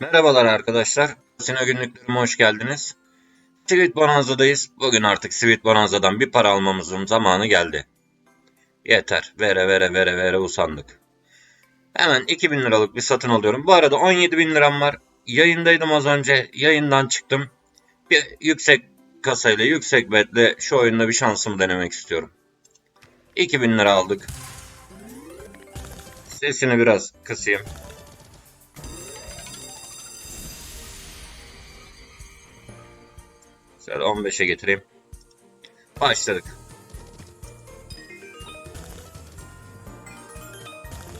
Merhabalar arkadaşlar. Sine günlüklerime hoş geldiniz. Sweet Bonanza'dayız. Bugün artık Sweet Bonanza'dan bir para almamızın zamanı geldi. Yeter. Vere vere vere vere usandık. Hemen 2000 liralık bir satın alıyorum. Bu arada 17 bin liram var. Yayındaydım az önce. Yayından çıktım. Bir yüksek kasayla, yüksek betle şu oyunda bir şansımı denemek istiyorum. 2000 lira aldık. Sesini biraz kısayım. Şöyle 15'e getireyim. Başladık.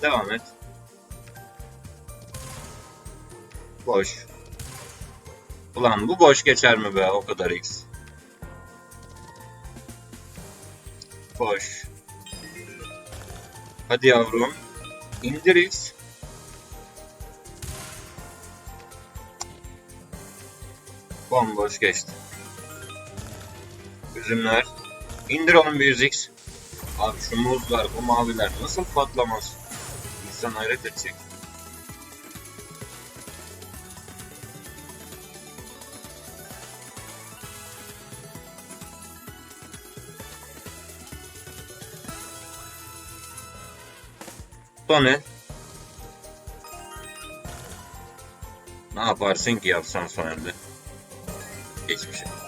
Devam et. Boş. Ulan bu boş geçer mi be o kadar x. Boş. Hadi yavrum. İndir x. Bomboş geçti. Üzümler. İndir bir 100x. Abi şu muzlar, bu maviler nasıl patlamaz? İnsan hayret edecek. Bu ne? Ne yaparsın ki yapsan son elde? Hiçbir şey.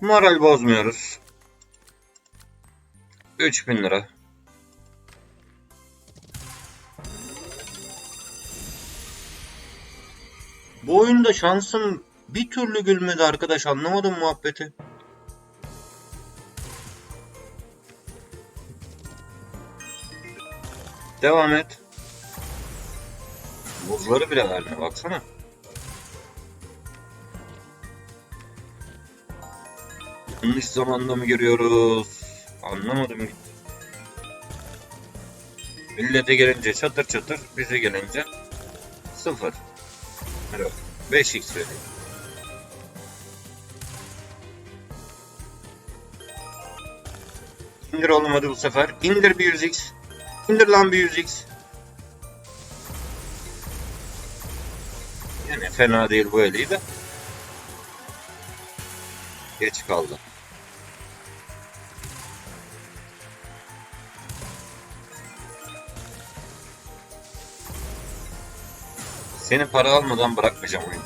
Moral bozmuyoruz. 3000 lira. Bu oyunda şansım bir türlü gülmedi arkadaş anlamadım muhabbeti. Devam et. Buzları bile verme baksana. Yanlış zamanda mı giriyoruz? Anlamadım. Millete gelince çatır çatır, bize gelince sıfır. Bak. 5x veriyor. İndir oğlum hadi bu sefer. İndir bir 100x. İndir lan bir 100x. Yani fena değil bu de. Geç kaldı. Seni para almadan bırakmayacağım oyunu.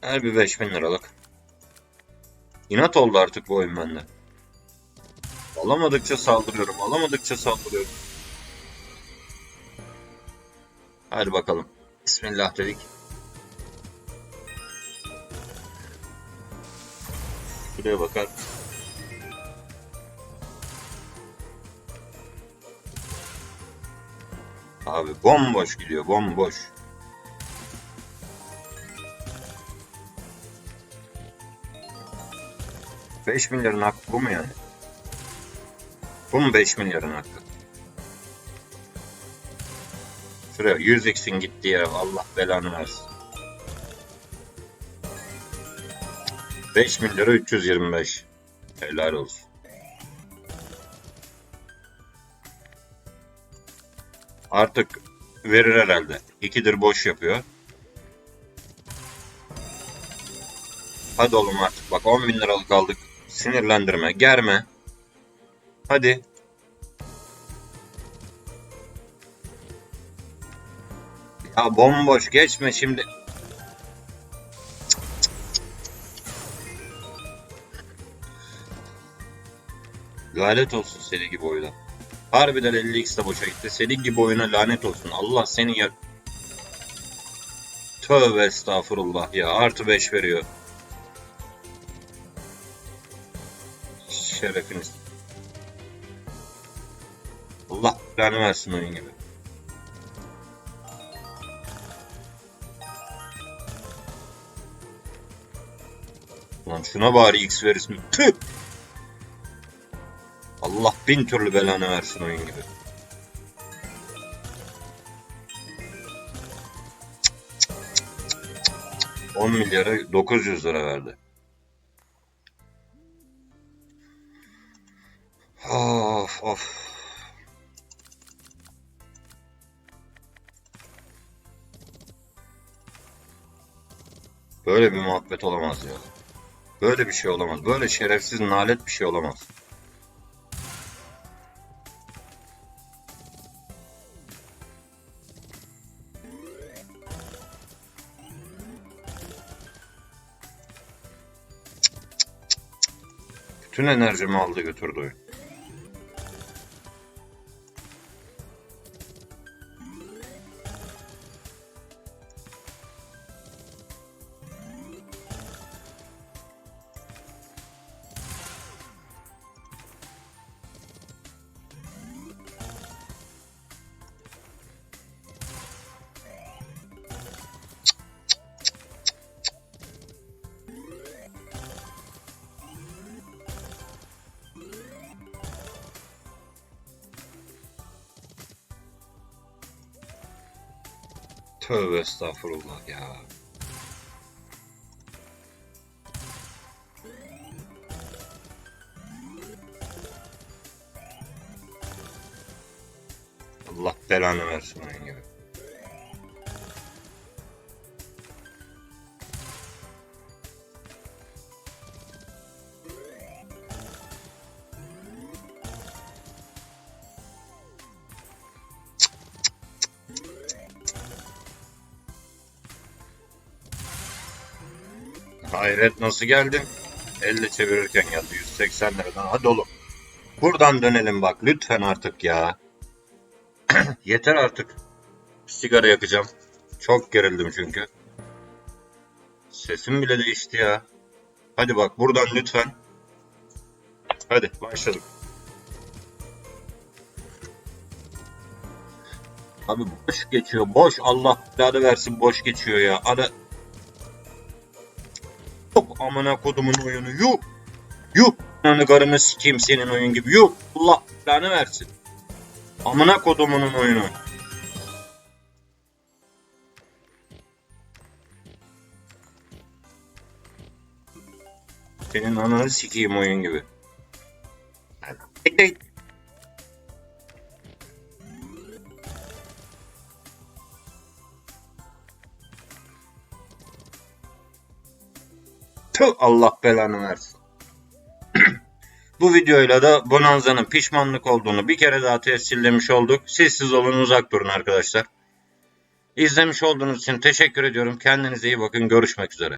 Her bir 5000 liralık. İnat oldu artık bu oyun bende. Alamadıkça saldırıyorum, alamadıkça saldırıyorum. Hadi bakalım. Bismillah dedik. Şuraya bakar. Abi bomboş gidiyor, bomboş. Beş milyarın hakkı bu mu yani? Bu mu 5 milyarın hakkı? Şuraya 100 x'in gitti ya. Allah belanı versin. 5 milyara 325. Helal olsun. Artık verir herhalde. İkidir boş yapıyor. Hadi oğlum artık bak 10 bin liralık aldık. Sinirlendirme, germe. Hadi. Ya bomboş geçme şimdi. Lanet olsun seni gibi oyuna. Harbiden 50x de boşa gitti. Senin gibi oyuna lanet olsun. Allah seni ya... Tövbe estağfurullah ya. Artı 5 veriyor. Şerefiniz. Allah belanı versin oyun gibi. Lan şuna bari x verirsin. Tüh! Allah bin türlü belanı versin oyun gibi. 10 milyara 900 lira verdi. Of of. Böyle bir muhabbet olamaz ya. Böyle bir şey olamaz. Böyle şerefsiz nalet bir şey olamaz. Bütün enerjimi aldı götürdü oyun. Tövbe estağfurullah ya. Allah belanı versin oyun gibi. Hayret nasıl geldin? Elle çevirirken geldi 180 liradan. Hadi oğlum. Buradan dönelim bak lütfen artık ya. Yeter artık. Sigara yakacağım. Çok gerildim çünkü. Sesim bile değişti ya. Hadi bak buradan lütfen. Hadi başladık. Abi boş geçiyor. Boş. Allah belanı versin boş geçiyor ya. Hadi. Yok amına kodumun oyunu. Yuh. Yuh. Ananı karını sikeyim senin oyun gibi. Yuh. Allah belanı versin. Amına kodumunun oyunu. Senin ananı sikeyim oyun gibi. Tüh Allah belanı versin. Bu videoyla da Bonanza'nın pişmanlık olduğunu bir kere daha tescillemiş olduk. Sessiz olun uzak durun arkadaşlar. İzlemiş olduğunuz için teşekkür ediyorum. Kendinize iyi bakın. Görüşmek üzere.